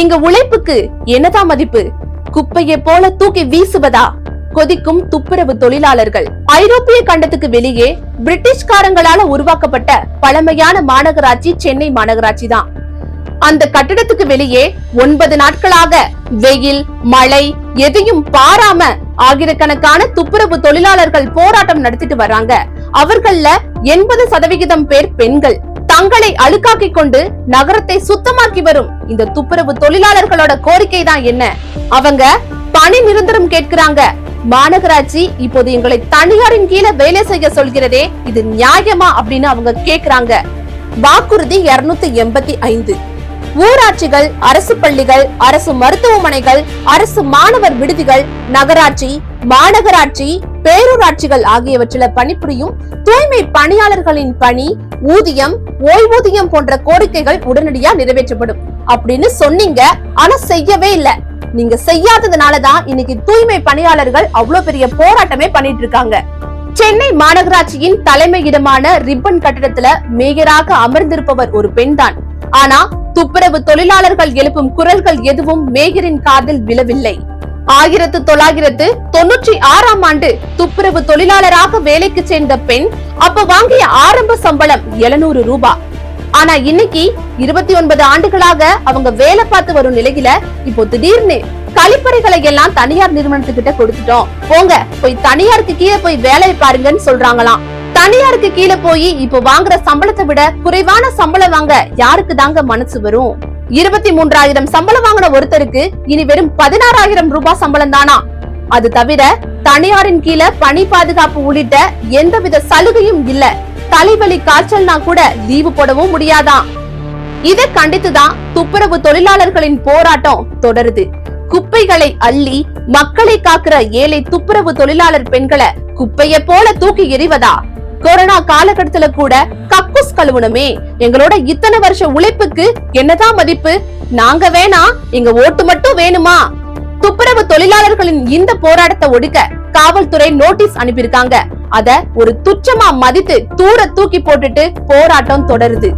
எங்க உழைப்புக்கு என்னதான் மதிப்பு? குப்பையை போல தூக்கி வீசுவதா? கொதிக்கும் துப்புரவு தொழிலாளர்கள். ஐரோப்பிய கண்டத்துக்கு வெளியே பிரிட்டிஷ்காரங்களால உருவாக்கப்பட்ட பழமையான மாநகராட்சி சென்னை மாநகராட்சி தான். அந்த கட்டிடத்துக்கு வெளியே ஒன்பது நாட்களாக வெயில் மழை எதையும் பாராம ஆயிரக்கணக்கான துப்புரவு தொழிலாளர்கள் போராட்டம் நடத்திட்டு வர்றாங்க. அவர்கள்ல எண்பது சதவிகிதம் பேர் பெண்கள். தங்களை அழுக்காக்கிக் கொண்டு நகரத்தை சுத்தமாக்கி வரும். இந்த துப்புரவு தொழிலாளர்களோட கோரிக்கை தான் என்ன? அவங்க பணி நிரந்தரம் கேட்கிறாங்க. மாநகராட்சி இப்போது எங்களை தனியாரின் கீழே வேலை செய்ய சொல்கிறதே இது நியாயமா அப்படின்னு அவங்க கேக்குறாங்க. வாக்குறுதி இருநூத்தி எண்பத்தி ஐந்து. ஊராட்சிகள் அரசு பள்ளிகள் அரசு மருத்துவமனைகள் அரசு மாணவர் விடுதிகள் நகராட்சி மாநகராட்சி பேரூராட்சிகள் ஆகியவற்றில் பணிபுரியும் தூய்மை பணியாளர்களின் பணி ஊதியம் ஓய்வூதியம் போன்ற கோரிக்கைகள் உடனடியா நிறைவேற்றப்படும். அப்படின்னு சொன்னீங்க ஆனா செய்யவே இல்ல. நீங்க செய்யாததுனாலதான் இன்னைக்கு தூய்மை பணியாளர்கள் அவ்வளவு பெரிய போராட்டமே பண்ணிட்டு இருக்காங்க. சென்னை மாநகராட்சியின் தலைமையிடமான ரிப்பன் கட்டிடத்துல மேயராக அமர்ந்திருப்பவர் ஒரு பெண் தான் ஆனா துப்புரவு தொழிலாளர்கள் எழுப்பும் குரல்கள் எதுவும் மேயரின் காதில் விழவில்லை. ஆயிரத்து தொள்ளாயிரத்து தொன்னூற்றி ஆறாம் ஆண்டு துப்புரவு தொழிலாளராக வேலைக்கு சேர்ந்த பெண் அப்ப வாங்கிய ஆரம்ப சம்பளம் 700 ரூபாய் ஆனா இன்னைக்கு இருபத்தி ஒன்பது ஆண்டுகளாக அவங்க வேலை பார்த்து வரும் நிலையில இப்போ திடீர்னு கழிப்பறைகளை எல்லாம் தனியார் நிறுவனத்துக்கிட்ட கொடுத்துட்டோம். போங்க போய் தனியாருக்கு கீழே போய் வேலையை பாருங்கன்னு சொல்றாங்களாம். தனியாருக்கு கீழே போய் இப்போ வாங்குற சம்பளத்தை விட குறைவான சம்பளம் வாங்க யாருக்கு தாங்க மனசு வரும்? இருபத்தி மூன்றாயிரம் சம்பளம் வாங்கின ஒருத்தருக்கு இனி வெறும் பதினாறாயிரம் ரூபாய் சம்பளம் தானா? அது தவிர தனியாரின் கீழே பணி பாதுகாப்பு உள்ளிட்ட எந்தவித சலுகையும் இல்ல. தலைவலி காய்ச்சல்னா கூட லீவு போடவும் முடியாதான் இதை கண்டித்துதான் துப்புரவு தொழிலாளர்களின் போராட்டம் தொடருது. குப்பைகளை அள்ளி மக்களை காக்கிற ஏழை துப்புரவு தொழிலாளர் பெண்களை குப்பைய போல தூக்கி எறிவதா? கொரோனா காலகட்டத்துல கூட கக்கூஸ் கழுவுனமே எங்களோட இத்தனை வருஷ உழைப்புக்கு என்னதான் மதிப்பு? நாங்க வேணா எங்க ஓட்டு மட்டும் வேணுமா? துப்புரவு தொழிலாளர்களின் இந்த போராட்டத்தை ஒடுக்க காவல்துறை நோட்டீஸ் அனுப்பியிருக்காங்க. அத ஒரு துச்சமா மதித்து தூர தூக்கி போட்டுட்டு போராட்டம் தொடருது.